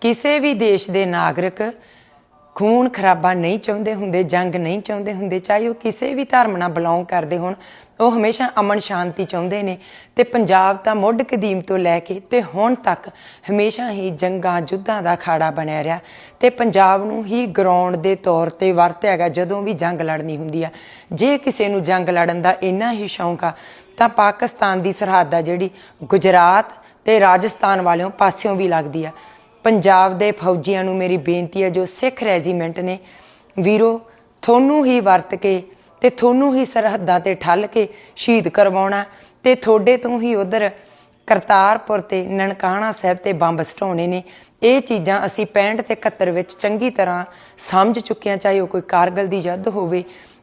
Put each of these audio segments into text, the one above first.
ਕਿਸੇ ਵੀ ਦੇਸ਼ ਦੇ ਨਾਗਰਿਕ ਖੂਨ ਖਰਾਬਾ ਨਹੀਂ ਚਾਹੁੰਦੇ ਹੁੰਦੇ, ਜੰਗ ਨਹੀਂ ਚਾਹੁੰਦੇ ਹੁੰਦੇ, ਚਾਹੇ ਉਹ ਕਿਸੇ ਵੀ ਧਰਮ ਨਾਲ ਬਿਲੋਂਗ ਕਰਦੇ ਹੋਣ, ਉਹ ਹਮੇਸ਼ਾ ਅਮਨ ਸ਼ਾਂਤੀ ਚਾਹੁੰਦੇ ਨੇ। ਤੇ ਪੰਜਾਬ ਤਾਂ ਮੁੱਢ ਕਦੀਮ ਤੋਂ ਲੈ ਕੇ ਤੇ ਹੁਣ ਤੱਕ ਹਮੇਸ਼ਾ ਹੀ ਜੰਗਾਂ ਯੁੱਧਾਂ ਦਾ ਖਾੜਾ ਬਣਿਆ ਰਿਹਾ। ਤੇ ਪੰਜਾਬ ਨੂੰ ਹੀ ਗਰਾਊਂਡ ਦੇ ਤੌਰ ਤੇ ਵਰਤਿਆ ਗਿਆ, ਜਦੋਂ ਵੀ ਜੰਗ ਲੜਨੀ ਹੁੰਦੀ ਆ। ਜੇ ਕਿਸੇ ਨੂੰ ਜੰਗ ਲੜਨ ਦਾ ਇੰਨਾ ਹੀ ਸ਼ੌਂਕ ਆ, ਤਾਂ ਪਾਕਿਸਤਾਨ ਦੀ ਸਰਹੱਦ ਆ ਜਿਹੜੀ ਗੁਜਰਾਤ ਤੇ ਰਾਜਸਥਾਨ ਵਾਲਿਆਂ ਪਾਸਿਓਂ ਵੀ ਲੱਗਦੀ ਆ। ਪੰਜਾਬ ਦੇ ਫੌਜੀਆਂ ਨੂੰ ਮੇਰੀ ਬੇਨਤੀ ਹੈ ਜੋ ਸਿੱਖ ਰੈਜੀਮੈਂਟ ਨੇ, ਵੀਰੋ, ਤੁਹਾਨੂੰ ਹੀ ਵਰਤ ਕੇ ਤੇ ਤੁਹਾਨੂੰ ਹੀ ਸਰਹੱਦਾਂ ਤੇ ਠੱਲ ਕੇ ਸ਼ਹੀਦ ਕਰਵਾਉਣਾ ਤੇ ਤੁਹਾਡੇ ਤੋਂ ਹੀ ਉਧਰ ਕਰਤਾਰਪੁਰ ਤੇ ਨਨਕਾਣਾ ਸਾਹਿਬ ਤੇ ਬੰਬ ਸਟਾਉਣੇ ਨੇ। ਇਹ ਚੀਜ਼ਾਂ ਅਸੀਂ 65 ਤੇ 71 ਵਿੱਚ ਚੰਗੀ ਤਰ੍ਹਾਂ ਸਮਝ ਚੁੱਕੇ ਹਾਂ, ਚਾਹੇ ਉਹ ਕੋਈ ਕਾਰਗਲ ਦੀ ਯੁੱਧ ਹੋਵੇ,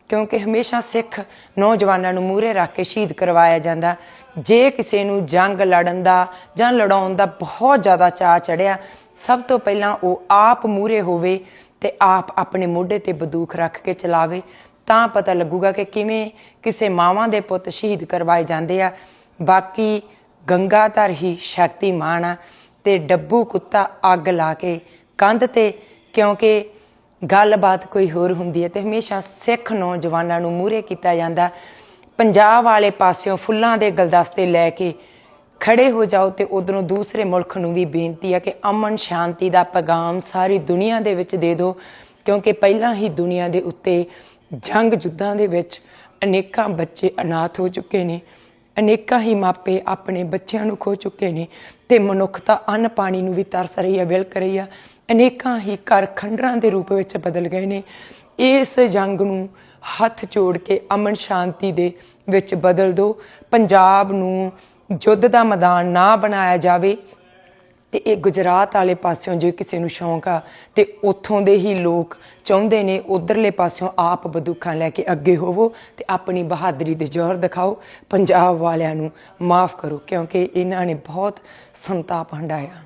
ਕਿਉਂਕਿ ਹਮੇਸ਼ਾ ਸਿੱਖ ਨੌਜਵਾਨਾਂ ਨੂੰ ਮੂਹਰੇ ਰੱਖ ਕੇ ਸ਼ਹੀਦ ਕਰਵਾਇਆ ਜਾਂਦਾ। ਜੇ ਕਿਸੇ ਨੂੰ ਜੰਗ ਲੜਨ ਦਾ ਜਾਂ ਲੜਾਉਣ ਦਾ ਬਹੁਤ ਜ਼ਿਆਦਾ ਚਾਅ ਚੜਿਆ ਸਭ ਤੋਂ ਪਹਿਲਾਂ ਉਹ ਆਪ ਮੂਹਰੇ ਹੋਵੇ ਤੇ ਆਪ ਆਪਣੇ ਮੋਢੇ ਤੇ ਬੰਦੂਕ ਰੱਖ ਕੇ ਚਲਾਵੇ, ਤਾਂ ਪਤਾ ਲੱਗੂਗਾ ਕਿ ਕਿਵੇਂ ਕਿਸੇ ਮਾਵਾਂ ਦੇ ਪੁੱਤ ਸ਼ਹੀਦ ਕਰਵਾਏ ਜਾਂਦੇ ਆ। ਬਾਕੀ ਗੰਗਾਧਰ ਹੀ ਸ਼ਕਤੀਮਾਨ ਆ ਤੇ ਡੱਬੂ, ਕੁੱਤਾ, ਅੱਗ ਲਾ ਕੇ ਕੰਧ ਤੇ, ਕਿਉਂਕਿ ਗੱਲਬਾਤ ਕੋਈ ਹੋਰ ਹੁੰਦੀ ਹੈ ਤੇ ਹਮੇਸ਼ਾ ਸਿੱਖ ਨੌਜਵਾਨਾਂ ਨੂੰ ਮੂਹਰੇ ਕੀਤਾ ਜਾਂਦਾ। ਪੰਜਾਬ ਵਾਲੇ ਪਾਸਿਓਂ ਫੁੱਲਾਂ ਦੇ ਗਲਦਸਤੇ ਲੈ ਕੇ ਖੜੇ ਹੋ ਜਾਓ ਤੇ ਉਧਰੋਂ ਦੂਸਰੇ ਮੁਲਕ ਨੂੰ ਵੀ ਬੇਨਤੀ ਹੈ ਕਿ ਅਮਨ ਸ਼ਾਂਤੀ ਦਾ ਪੈਗਾਮ ਸਾਰੀ ਦੁਨੀਆ ਦੇ ਵਿੱਚ ਦੇ ਦਿਓ, ਕਿਉਂਕਿ ਪਹਿਲਾਂ ਹੀ ਦੁਨੀਆ ਦੇ ਉੱਤੇ ਜੰਗ ਜੁੱਧਾਂ ਦੇ ਵਿੱਚ ਅਨੇਕਾਂ ਬੱਚੇ ਅਨਾਥ ਹੋ ਚੁੱਕੇ ਨੇ, ਅਨੇਕਾਂ ਹੀ ਮਾਪੇ ਆਪਣੇ ਬੱਚਿਆਂ ਨੂੰ ਖੋ ਚੁੱਕੇ ਨੇ ਤੇ ਮਨੁੱਖਤਾ ਅੰਨ ਪਾਣੀ ਨੂੰ ਵੀ ਤਰਸ ਰਹੀ ਹੈ, ਵਿਲਕ ਰਹੀ ਹੈ, ਅਨੇਕਾਂ ਹੀ ਘਰ ਖੰਡਰਾਂ ਦੇ ਰੂਪ ਵਿੱਚ ਬਦਲ ਗਏ ਨੇ। ਇਸ ਜੰਗ ਨੂੰ ਹੱਥ ਜੋੜ ਕੇ ਅਮਨ ਸ਼ਾਂਤੀ ਦੇ ਵਿੱਚ ਬਦਲ ਦਿਓ। ਪੰਜਾਬ ਨੂੰ ਯੁੱਧ ਦਾ ਮੈਦਾਨ ਨਾ ਬਣਾਇਆ ਜਾਵੇ। ਤੇ ਇਹ ਗੁਜਰਾਤ ਵਾਲੇ ਪਾਸਿਓਂ ਜੇ ਕਿਸੇ ਨੂੰ ਸ਼ੌਂਕ ਆ, ਤੇ ਉੱਥੋਂ ਦੇ ਹੀ ਲੋਕ ਚਾਹੁੰਦੇ ਨੇ ਉਧਰਲੇ ਪਾਸਿਓਂ ਆਪ ਬੰਦੂਕਾਂ ਲੈ ਕੇ ਅੱਗੇ ਹੋਵੋ ਤੇ ਆਪਣੀ ਬਹਾਦਰੀ ਦੇ ਜ਼ੋਰ ਦਿਖਾਓ। ਪੰਜਾਬ ਵਾਲਿਆਂ ਨੂੰ ਮਾਫ ਕਰੋ, ਕਿਉਂਕਿ ਇਹਨਾਂ ਨੇ ਬਹੁਤ ਸੰਤਾਪ ਹੰਡਾਇਆ